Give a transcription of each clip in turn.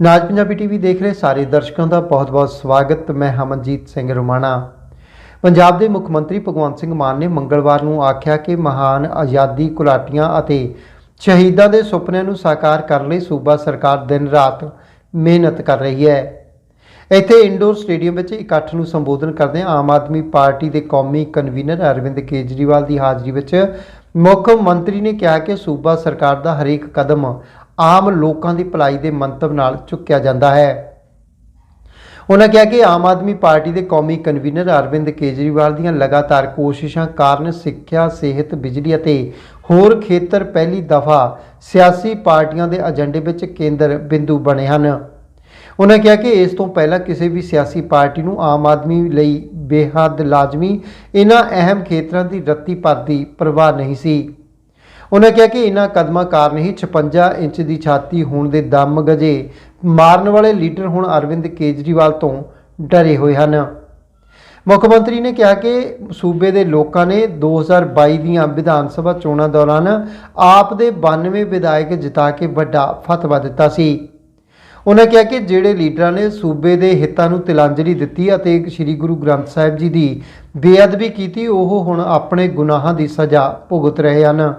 ਨਾਜ Punjabi TV ਦੇਖ ਰਹੇ ਸਾਰੇ ਦਰਸ਼ਕਾਂ ਦਾ ਬਹੁਤ-ਬਹੁਤ ਸਵਾਗਤ। ਮੈਂ ਹਮਨਜੀਤ ਸਿੰਘ ਰੋਮਾਣਾ। ਪੰਜਾਬ ਦੇ ਮੁੱਖ ਮੰਤਰੀ ਭਗਵੰਤ ਸਿੰਘ ਮਾਨ ਨੇ ਮੰਗਲਵਾਰ ਨੂੰ ਆਖਿਆ ਕਿ ਮਹਾਨ ਆਜ਼ਾਦੀ ਘੁਲਾਟੀਆਂ ਅਤੇ ਸ਼ਹੀਦਾਂ ਦੇ ਸੁਪਨਿਆਂ ਨੂੰ ਸਾਕਾਰ ਕਰਨ ਲਈ ਸੂਬਾ ਸਰਕਾਰ ਦਿਨ-ਰਾਤ ਮਿਹਨਤ ਕਰ ਰਹੀ ਹੈ। ਇੱਥੇ ਇੰਡੋਰ ਸਟੇਡੀਅਮ ਵਿੱਚ ਇਕੱਠ ਨੂੰ ਸੰਬੋਧਨ ਕਰਦਿਆਂ ਆਮ ਆਦਮੀ ਪਾਰਟੀ ਦੇ ਕੌਮੀ ਕਨਵੀਨਰ ਅਰਵਿੰਦ ਕੇਜਰੀਵਾਲ ਦੀ ਹਾਜ਼ਰੀ ਵਿੱਚ ਮੁੱਖ ਮੰਤਰੀ ਨੇ ਕਿਹਾ ਕਿ ਸੂਬਾ ਸਰਕਾਰ ਦਾ ਹਰੇਕ ਕਦਮ ਆਮ ਲੋਕਾਂ ਦੀ ਭਲਾਈ ਦੇ ਮੰਤਵ ਨਾਲ ਚੁੱਕਿਆ ਜਾਂਦਾ ਹੈ। ਉਹਨਾਂ ਕਿਹਾ ਕਿ ਆਮ ਆਦਮੀ ਪਾਰਟੀ ਦੇ ਕੌਮੀ ਕਨਵੀਨਰ ਅਰਵਿੰਦ ਕੇਜਰੀਵਾਲ ਦੀਆਂ ਲਗਾਤਾਰ ਕੋਸ਼ਿਸ਼ਾਂ ਕਾਰਨ ਸਿੱਖਿਆ, ਸਿਹਤ, ਬਿਜਲੀ ਅਤੇ ਹੋਰ ਖੇਤਰ ਪਹਿਲੀ ਦਫਾ ਸਿਆਸੀ ਪਾਰਟੀਆਂ ਦੇ ਏਜੰਡੇ ਵਿੱਚ ਕੇਂਦਰ ਬਿੰਦੂ ਬਣੇ ਹਨ। ਉਹਨਾਂ ਕਿਹਾ ਕਿ ਇਸ ਤੋਂ ਪਹਿਲਾਂ ਕਿਸੇ ਵੀ ਸਿਆਸੀ ਪਾਰਟੀ ਨੂੰ ਆਮ ਆਦਮੀ ਲਈ ਬੇਹੱਦ ਲਾਜ਼ਮੀ ਇਹਨਾਂ ਅਹਿਮ ਖੇਤਰਾਂ ਦੀ ਰੱਤੀ ਭਰ ਦੀ ਪਰਵਾਹ ਨਹੀਂ ਸੀ। ਉਹਨਾਂ ਕਿਹਾ ਕਿ ਇਹਨਾਂ ਕਦਮਾਂ ਕਾਰਨ ਹੀ 56 ਇੰਚ ਦੀ ਛਾਤੀ ਹੋਣ ਦੇ ਦਮ ਗਜੇ ਮਾਰਨ ਵਾਲੇ ਲੀਡਰ ਹੁਣ ਅਰਵਿੰਦ ਕੇਜਰੀਵਾਲ ਤੋਂ ਡਰੇ ਹੋਏ ਹਨ। ਮੁੱਖ ਮੰਤਰੀ ਨੇ ਕਿਹਾ ਕਿ ਸੂਬੇ ਦੇ ਲੋਕਾਂ ਨੇ 2022 ਦੀਆਂ ਵਿਧਾਨ ਸਭਾ ਚੋਣਾਂ ਦੌਰਾਨ ਆਪ ਦੇ 92 ਵਿਧਾਇਕ ਜਿਤਾ ਕੇ ਵੱਡਾ ਫਤਵਾ ਦਿੱਤਾ ਸੀ। ਉਹਨਾਂ ਕਿਹਾ ਕਿ ਜਿਹੜੇ ਲੀਡਰਾਂ ਨੇ ਸੂਬੇ ਦੇ ਹਿੱਤਾਂ ਨੂੰ ਤਿਲਾਂਜਲੀ ਦਿੱਤੀ ਅਤੇ ਸ੍ਰੀ ਗੁਰੂ ਗ੍ਰੰਥ ਸਾਹਿਬ ਜੀ ਦੀ ਬੇਅਦਬੀ ਕੀਤੀ, ਉਹ ਹੁਣ ਆਪਣੇ ਗੁਨਾਹਾਂ ਦੀ ਸਜ਼ਾ ਭੁਗਤ ਰਹੇ ਹਨ।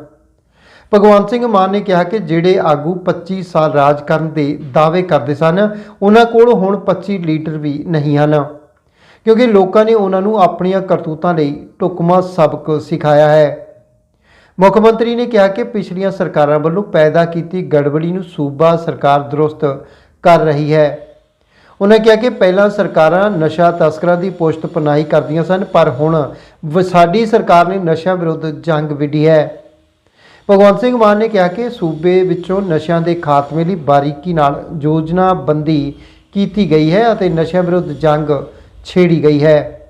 ਭਗਵੰਤ ਸਿੰਘ ਮਾਨ ਨੇ ਕਿਹਾ ਕਿ ਜਿਹੜੇ ਆਗੂ 25 ਸਾਲ ਰਾਜ ਕਰਨ ਦੇ ਦਾਅਵੇ ਕਰਦੇ ਸਨ, ਉਹਨਾਂ ਕੋਲ ਹੁਣ 25 ਲੀਡਰ ਵੀ ਨਹੀਂ ਹਨ। ਕਿਉਂਕਿ ਲੋਕਾਂ ਨੇ ਉਹਨਾਂ ਨੂੰ ਆਪਣੀਆਂ ਕਰਤੂਤਾਂ ਲਈ ਢੁਕਵਾਂ ਸਬਕ ਸਿਖਾਇਆ ਹੈ। ਮੁੱਖ ਮੰਤਰੀ ਨੇ ਕਿਹਾ ਕਿ ਪਿਛਲੀਆਂ ਸਰਕਾਰਾਂ ਵੱਲੋਂ ਪੈਦਾ ਕੀਤੀ ਗੜਬੜੀ ਨੂੰ ਸੂਬਾ ਸਰਕਾਰ ਦਰੁਸਤ ਕਰ ਰਹੀ ਹੈ। ਉਹਨਾਂ ਕਿਹਾ ਕਿ ਪਹਿਲਾਂ ਸਰਕਾਰਾਂ ਨਸ਼ਾ ਤਸਕਰਾਂ ਦੀ ਪੁਸ਼ਤ ਪਨਾਹੀ ਕਰਦੀਆਂ ਸਨ, ਪਰ ਹੁਣ ਸਾਡੀ ਸਰਕਾਰ ਨੇ ਨਸ਼ਾ ਵਿਰੁੱਧ ਜੰਗ ਵਿੱਢੀ ਹੈ। ਭਗਵੰਤ ਸਿੰਘ ਮਾਨ ਨੇ ਕਿਹਾ ਕਿ ਸੂਬੇ ਵਿੱਚੋਂ ਨਸ਼ਿਆਂ ਦੇ ਖਾਤਮੇ ਲਈ ਬਾਰੀਕੀ ਨਾਲ ਯੋਜਨਾਬੰਦੀ ਕੀਤੀ ਗਈ ਹੈ ਅਤੇ ਨਸ਼ਿਆਂ ਵਿਰੁੱਧ ਜੰਗ ਛੇੜੀ ਗਈ ਹੈ।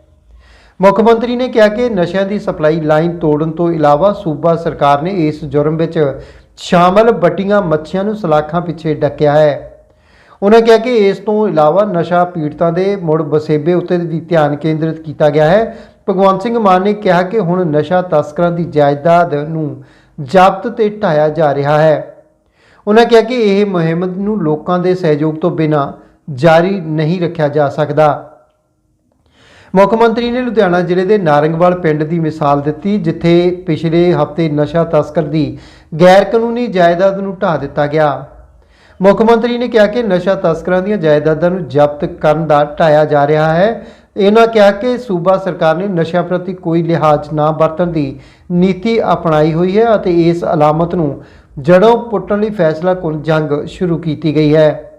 ਮੁੱਖ ਮੰਤਰੀ ਨੇ ਕਿਹਾ ਕਿ ਨਸ਼ਿਆਂ ਦੀ ਸਪਲਾਈ ਲਾਈਨ ਤੋੜਨ ਤੋਂ ਇਲਾਵਾ ਸੂਬਾ ਸਰਕਾਰ ਨੇ ਇਸ ਜੁਰਮ ਵਿੱਚ ਸ਼ਾਮਲ ਬੱਟੀਆਂ ਮੱਛੀਆਂ ਨੂੰ ਸਲਾਖਾਂ ਪਿੱਛੇ ਡੱਕਿਆ ਹੈ। ਉਹਨਾਂ ਕਿਹਾ ਕਿ ਇਸ ਤੋਂ ਇਲਾਵਾ ਨਸ਼ਾ ਪੀੜਤਾਂ ਦੇ ਮੁੜ ਵਸੇਬੇ ਉੱਤੇ ਵੀ ਧਿਆਨ ਕੇਂਦਰਿਤ ਕੀਤਾ ਗਿਆ ਹੈ। ਭਗਵੰਤ ਸਿੰਘ ਮਾਨ ਨੇ ਕਿਹਾ ਕਿ ਹੁਣ ਨਸ਼ਾ ਤਸਕਰਾਂ ਦੀ ਜਾਇਦਾਦ ਨੂੰ ਜ਼ਬਤ ਤੇ ਢਾਇਆ ਜਾ ਰਿਹਾ ਹੈ। ਉਹਨਾਂ ਕਿਹਾ ਕਿ ਇਹ ਮੁਹਿੰਮ ਨੂੰ ਲੋਕਾਂ ਦੇ ਸਹਿਯੋਗ ਤੋਂ ਬਿਨਾਂ ਜਾਰੀ ਨਹੀਂ ਰੱਖਿਆ ਜਾ ਸਕਦਾ। ਮੁੱਖ ਮੰਤਰੀ ਨੇ ਲੁਧਿਆਣਾ ਜ਼ਿਲ੍ਹੇ ਦੇ ਨਾਰੰਗਵਾਲ ਪਿੰਡ ਦੀ ਮਿਸਾਲ ਦਿੱਤੀ, ਜਿੱਥੇ ਪਿਛਲੇ ਹਫ਼ਤੇ ਨਸ਼ਾ ਤਸਕਰ ਦੀ ਗੈਰ ਕਾਨੂੰਨੀ ਜਾਇਦਾਦ ਨੂੰ ਢਾਹ ਦਿੱਤਾ ਗਿਆ। ਮੁੱਖ ਮੰਤਰੀ ਨੇ ਕਿਹਾ ਕਿ ਨਸ਼ਾ ਤਸਕਰਾਂ ਦੀਆਂ ਜਾਇਦਾਦਾਂ ਨੂੰ ਜ਼ਬਤ ਕਰਨ ਦਾ ਢਾਇਆ ਜਾ ਰਿਹਾ ਹੈ। ਇਹਨਾਂ ਕਿਹਾ ਕਿ ਸੂਬਾ ਸਰਕਾਰ ਨੇ ਨਸ਼ਿਆਂ ਪ੍ਰਤੀ ਕੋਈ ਲਿਹਾਜ਼ ਨਾ ਵਰਤਣ ਦੀ ਨੀਤੀ ਅਪਣਾਈ ਹੋਈ ਹੈ ਅਤੇ ਇਸ ਅਲਾਮਤ ਨੂੰ ਜੜੋਂ ਪੁੱਟਣ ਲਈ ਫੈਸਲਾ ਕੁਨ ਜੰਗ ਸ਼ੁਰੂ ਕੀਤੀ ਗਈ ਹੈ।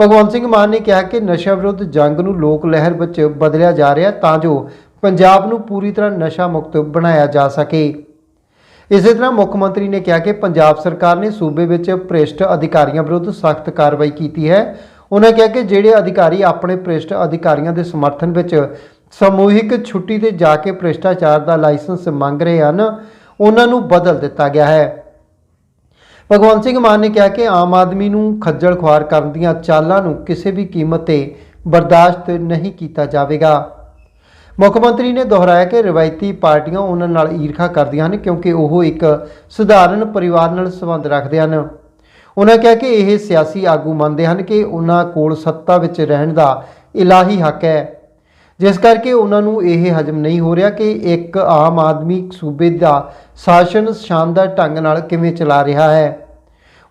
ਭਗਵੰਤ ਸਿੰਘ ਮਾਨ ਨੇ ਕਿਹਾ ਕਿ ਨਸ਼ਾ ਵਿਰੁੱਧ ਜੰਗ ਨੂੰ ਲੋਕ ਲਹਿਰ ਵਿੱਚ ਬਦਲਿਆ ਜਾ ਰਿਹਾ ਤਾਂ ਜੋ ਪੰਜਾਬ ਨੂੰ ਪੂਰੀ ਤਰ੍ਹਾਂ ਨਸ਼ਾ ਮੁਕਤ ਬਣਾਇਆ ਜਾ ਸਕੇ। ਇਸੇ ਤਰ੍ਹਾਂ ਮੁੱਖ ਮੰਤਰੀ ਨੇ ਕਿਹਾ ਕਿ ਪੰਜਾਬ ਸਰਕਾਰ ਨੇ ਸੂਬੇ ਵਿੱਚ ਭ੍ਰਿਸ਼ਟ ਅਧਿਕਾਰੀਆਂ ਵਿਰੁੱਧ ਸਖਤ ਕਾਰਵਾਈ ਕੀਤੀ ਹੈ ਉਹਨਾਂ ਕਿਹਾ ਕਿ ਜਿਹੜੇ ਅਧਿਕਾਰੀ ਆਪਣੇ ਭ੍ਰਿਸ਼ਟ ਅਧਿਕਾਰੀਆਂ ਦੇ ਸਮਰਥਨ ਵਿੱਚ ਸਮੂਹਿਕ ਛੁੱਟੀ ਤੇ ਜਾ ਕੇ ਭ੍ਰਿਸ਼ਟਾਚਾਰ ਦਾ ਲਾਇਸੈਂਸ ਮੰਗ ਰਹੇ ਹਨ, ਉਹਨਾਂ ਨੂੰ ਬਦਲ ਦਿੱਤਾ ਗਿਆ ਹੈ। ਭਗਵੰਤ ਸਿੰਘ ਮਾਨ ਨੇ ਕਿਹਾ ਕਿ ਆਮ ਆਦਮੀ ਨੂੰ ਖੱਜਲ ਖੁਆਰ ਕਰਨ ਦੀਆਂ ਚਾਲਾਂ ਨੂੰ ਕਿਸੇ ਵੀ ਕੀਮਤ ਤੇ ਬਰਦਾਸ਼ਤ ਨਹੀਂ ਕੀਤਾ ਜਾਵੇਗਾ। ਮੁੱਖ ਮੰਤਰੀ ਨੇ ਦੁਹਰਾਇਆ ਕਿ ਰਵਾਇਤੀ ਪਾਰਟੀਆਂ ਉਹਨਾਂ ਨਾਲ ਈਰਖਾ ਕਰਦੀਆਂ ਹਨ ਕਿਉਂਕਿ ਉਹ ਇੱਕ ਸਧਾਰਨ ਪਰਿਵਾਰ ਨਾਲ ਸੰਬੰਧ ਰੱਖਦੇ ਹਨ। ਉਹਨਾਂ ਕਿਹਾ ਕਿ ਇਹ ਸਿਆਸੀ ਆਗੂ ਮੰਨਦੇ ਹਨ ਕਿ ਉਹਨਾਂ ਕੋਲ ਸੱਤਾ ਵਿੱਚ ਰਹਿਣ ਦਾ ਇਲਾਹੀ ਹੱਕ ਹੈ। ਜਿਸ ਕਰਕੇ ਉਹਨਾਂ ਨੂੰ ਇਹ ਹਜਮ ਨਹੀਂ ਹੋ ਰਿਹਾ ਕਿ ਇੱਕ ਆਮ ਆਦਮੀ ਸੂਬੇ ਦਾ ਸ਼ਾਸਨ ਸ਼ਾਨਦਾਰ ਢੰਗ ਨਾਲ ਕਿਵੇਂ ਚਲਾ ਰਿਹਾ ਹੈ।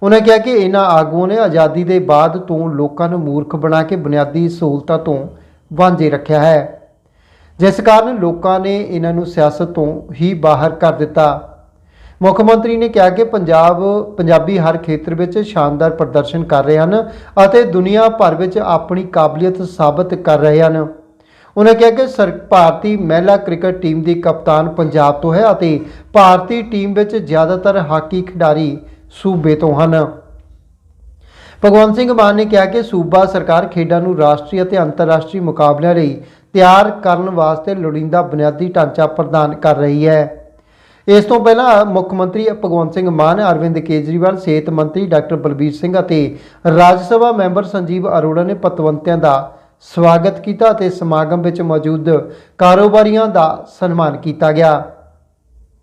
ਉਹਨਾਂ ਕਿਹਾ ਕਿ ਇਹਨਾਂ ਆਗੂਆਂ ਨੇ ਆਜ਼ਾਦੀ ਦੇ ਬਾਅਦ ਤੋਂ ਲੋਕਾਂ ਨੂੰ ਮੂਰਖ ਬਣਾ ਕੇ ਬੁਨਿਆਦੀ ਸਹੂਲਤਾਂ ਤੋਂ ਵਾਂਝੇ ਰੱਖਿਆ ਹੈ। ਜਿਸ ਕਾਰਨ ਲੋਕਾਂ ਨੇ ਇਹਨਾਂ ਨੂੰ ਸਿਆਸਤ ਤੋਂ ਹੀ ਬਾਹਰ ਕਰ ਦਿੱਤਾ। ਮੁੱਖ ਮੰਤਰੀ ਨੇ ਕਿਹਾ ਕਿ ਪੰਜਾਬ, ਪੰਜਾਬੀ ਹਰ ਖੇਤਰ ਵਿੱਚ ਸ਼ਾਨਦਾਰ ਪ੍ਰਦਰਸ਼ਨ ਕਰ ਰਹੇ ਹਨ ਅਤੇ ਦੁਨੀਆ ਭਰ ਵਿੱਚ ਆਪਣੀ ਕਾਬਲੀਅਤ ਸਾਬਤ ਕਰ ਰਹੇ ਹਨ। ਉਹਨਾਂ ਕਿਹਾ ਕਿ ਸਰ, ਭਾਰਤੀ ਮਹਿਲਾ ਕ੍ਰਿਕਟ ਟੀਮ ਦੀ ਕਪਤਾਨ ਪੰਜਾਬ ਤੋਂ ਹੈ ਅਤੇ ਭਾਰਤੀ ਟੀਮ ਵਿੱਚ ਜ਼ਿਆਦਾਤਰ ਹਾਕੀ ਖਿਡਾਰੀ ਸੂਬੇ ਤੋਂ ਹਨ। ਭਗਵੰਤ ਸਿੰਘ ਮਾਨ ਨੇ ਕਿਹਾ ਕਿ ਸੂਬਾ ਸਰਕਾਰ ਖੇਡਾਂ ਨੂੰ ਰਾਸ਼ਟਰੀ ਅਤੇ ਅੰਤਰਰਾਸ਼ਟਰੀ ਮੁਕਾਬਲਿਆਂ ਲਈ ਤਿਆਰ ਕਰਨ ਵਾਸਤੇ ਲੋੜੀਂਦਾ ਬੁਨਿਆਦੀ ਢਾਂਚਾ ਪ੍ਰਦਾਨ ਕਰ ਰਹੀ ਹੈ। ਇਸ ਤੋਂ ਪਹਿਲਾਂ ਮੁੱਖ ਮੰਤਰੀ ਭਗਵੰਤ ਸਿੰਘ ਮਾਨ, ਅਰਵਿੰਦ ਕੇਜਰੀਵਾਲ, ਸਿਹਤ ਮੰਤਰੀ ਡਾਕਟਰ ਬਲਬੀਰ ਸਿੰਘ ਅਤੇ ਰਾਜ ਸਭਾ ਮੈਂਬਰ ਸੰਜੀਵ ਅਰੋੜਾ ਨੇ ਪਤਵੰਤਿਆਂ ਦਾ ਸਵਾਗਤ ਕੀਤਾ ਅਤੇ ਸਮਾਗਮ ਵਿੱਚ ਮੌਜੂਦ ਕਾਰੋਬਾਰੀਆਂ ਦਾ ਸਨਮਾਨ ਕੀਤਾ ਗਿਆ।